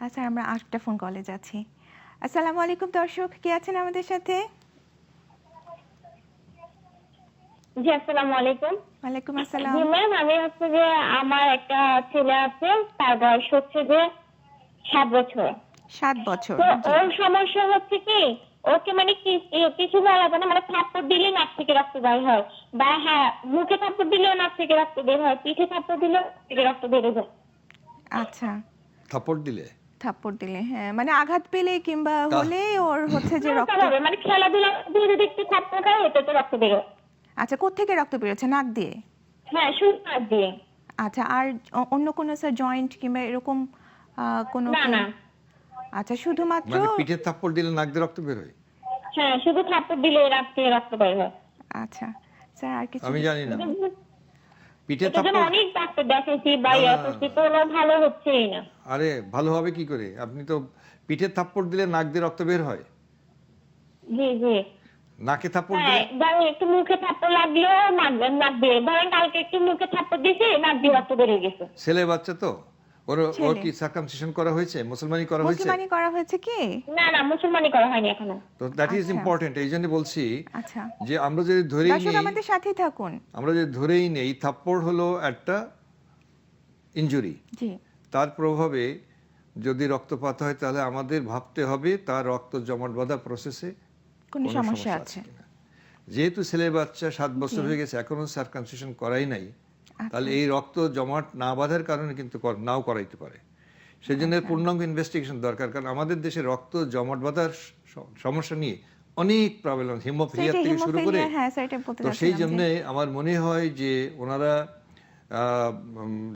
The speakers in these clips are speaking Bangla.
আচ্ছা আমরা আরেকটা ফোন কলে যাচ্ছি। আসসালামু আলাইকুম দর্শক কে আছেন আমাদের সাথে? জি আসসালামু আলাইকুম। ওয়ালাইকুম আসসালাম। জি ম্যাম আমি হচ্ছে যে আমার একটা ছেলে আছে তার বয়স হচ্ছে যে সাত বছর। সাত বছর ওর সমস্যা হচ্ছে কি ওকে মানে কি- কিছু বলা যায় না মানে থাপ্পড় দিলে নাক থেকে রক্ত বের হয় বা হ্যাঁ মুখে থাপ্পড় দিলেও নাক থেকে রক্ত বের হয় পিঠে থাপ্পড় দিলেও নাক থেকে রক্ত বের যায় আচ্ছা। থাপড় দিলে? থাপ্পড় দিলে হ্যাঁ মানে আঘাত পেলে কিংবা হলে ওর হচ্ছে যে রক্ত হবে মানে খেলাধুলা দিয়ে যদি একটু থাপ্পড় খায় এতে তো রক্ত বের হয় আচ্ছা কোত্থেকে রক্ত বেরোচ্ছে? নাক দিয়ে? হ্যাঁ শুধু নাক দিয়ে। আচ্ছা আর অন্য কোনো স্যার জয়েন্ট কিংবা এরকম আহ, কোনো না না। আচ্ছা শুধুমাত্র মানে পিঠে থাপ্পড় দিলে নাক দিয়ে রক্ত বের হয় হ্যাঁ শুধু থাপ্পড় দিলে নাক থেকে রক্ত বের হয়। আচ্ছা স্যার আর কিছু আমি জানি না। পিঠে থাপ্পড় অনেক ডাক্তার দেখাইছি বা না, তো ভালো হচ্ছেই না। আরে ভালো হবে কি করে? আপনি তো পিঠে থাপ্পড় দিলে নাক দিয়ে রক্ত বের হয়। জি জি। নাকে থাপ্পড় হ্যাঁ দিলে ধরেন একটু মুখে থাপ্পড় লাগল নাক নাক দিয়ে ধরেন কালকে একটু মুখে থাপ্পড় দিয়েছি নাক দিয়ে রক্ত বেরিয়ে গেছে। ছেলে বাচ্চা তো? ওর ওর কি সার্কামসিশন করা হয়েছে? মুসলমানি করা হয়েছে? মুসলমানি করা হয়েছে কি? না না মুসলমানি করা হয়নি এখনও। তো দ্যাট ইজ। ইম্পর্টেন্ট এই জন্য বলছি আচ্ছা। যে আমরা যদি ধরেই দর্শক নেই আমাদের সাথেই থাকুন। আমরা যদি ধরেই নেই থাপ্পড় হলো একটা ইনজুরি জি। তার প্রভাবে যদি রক্তপাত হয় তাহলে আমাদের ভাবতে হবে তার রক্ত জমাট বাঁধা প্রসেসে কোনো সমস্যা আছে। কিনা। যেহেতু ছেলে বাচ্চা সাত বছর হয়ে গেছে এখনও সার্কামসিশন করাই নাই। তাহলে এই রক্ত জমাট না বাঁধার কারণে কিন্তু নাও করাইতে পারে সেই জন্য আচ্ছা। পূর্ণাঙ্গ ইনভেস্টিগেশন দরকার কারণ আমাদের দেশে রক্ত জমাট বাঁধার সমস্যা নিয়ে অনেক প্রবলেম হিমোফিলিয়া থেকে শুরু করে হ্যাঁ তো সেই জন্য আমার মনে হয় যে ওনারা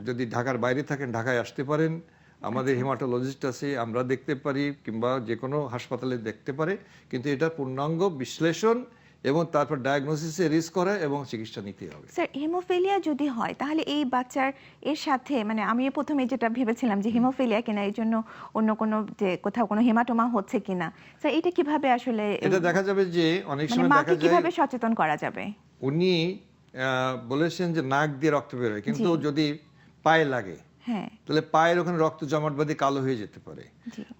যদি ঢাকার বাইরে থাকেন ঢাকায় আসতে পারেন আমাদের আচ্ছা। হেমাটোলজিস্ট আছে আমরা দেখতে পারি কিংবা যে কোনো হাসপাতালে দেখতে পারে কিন্তু এটা পূর্ণাঙ্গ বিশ্লেষণ এবং তারপর ডায়াগনোসিসে রিস্ক করা এবং চিকিৎসা নিতে হবে। স্যার হেমোফিলিয়া যদি হয় তাহলে এই বাচ্চার এর সাথে মানে আমি প্রথমে যেটা ভেবেছিলাম যে হেমোফিলিয়া কিনা এই জন্য অন্য কোনো যে কোথাও কোনো হেমাটোমা হচ্ছে কিনা স্যার এটা কীভাবে আসলে এটা দেখা যাবে যে অনেক মানে সময় দেখা যায় কীভাবে সচেতন করা যাবে? উনি বলেছেন যে নাক দিয়ে রক্ত বেরোয় কিন্তু যদি পায়ে লাগে হ্যাঁ। তাহলে পায়ের ওখানে রক্ত জমাট বাঁধে কালো হয়ে যেতে পারে।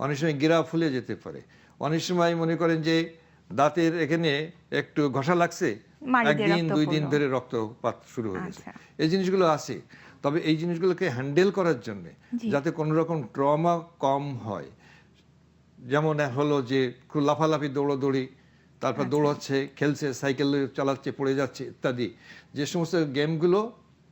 অনেক সময় গিরা ফুলে যেতে পারে। অনেক সময় মনে করেন যে দাঁতের এখানে একটু ঘষা লাগছে একদিন দুই দিন ধরে রক্তপাত শুরু হয়ে গেছে। আচ্ছা। এই জিনিসগুলো আছে তবে এই জিনিসগুলোকে হ্যান্ডেল করার জন্য যাতে কোনো রকম ট্রমা কম হয়। যেমন হলো যে খুব লাফালাফি দৌড়োদৌড়ি তারপর আচ্ছা। দৌড়াচ্ছে খেলছে সাইকেল চালাচ্ছে পড়ে যাচ্ছে ইত্যাদি। যে সমস্ত গেমগুলো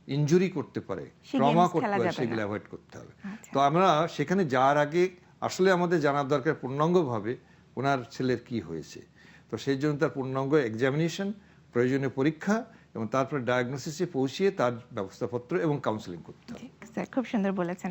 ইনজুরি করতে পারে ট্রমা করতে পারে সেগুলো অ্যাভয়েড করতে হবে। আচ্ছা। তো আমরা সেখানে যাওয়ার আগে আসলে আমাদের জানার দরকার পূর্ণাঙ্গভাবে ওনার ছেলের কি হয়েছে? তো সেই জন্য তার পূর্ণাঙ্গ এক্সামিনেশন প্রয়োজনীয় পরীক্ষা এবং তারপরে ডায়াগনোসিসে পৌঁছিয়ে তার ব্যবস্থাপত্র এবং কাউন্সেলিং করতে হবে। খুব সুন্দর বলেছেন।